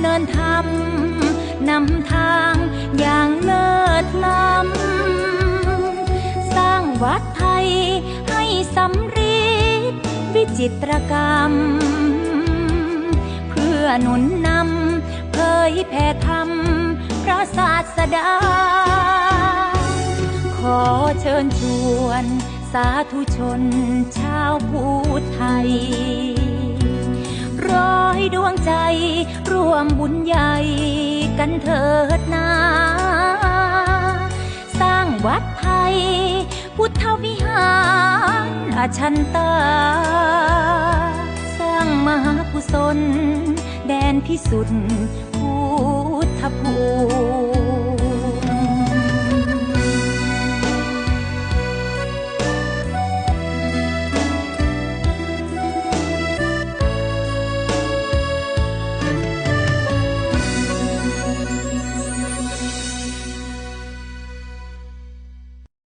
เนินธรรมนำทางอย่างเลิศล้ำสร้างวัดไทยให้สำเร็จวิจิตรกรรม เพื่อหนุนนำเผยแผ่ธรรมพระศาสดา ขอเชิญชวนสาธุชนชาวพุทธไทย ดวงใจ ร่วมบุญใหญ่กันเถิดนา สร้างวัดไทย พุทธวิหารอาชันตา สร้างมหากุศล แดนพิสุทธิ์พุทธภูมิ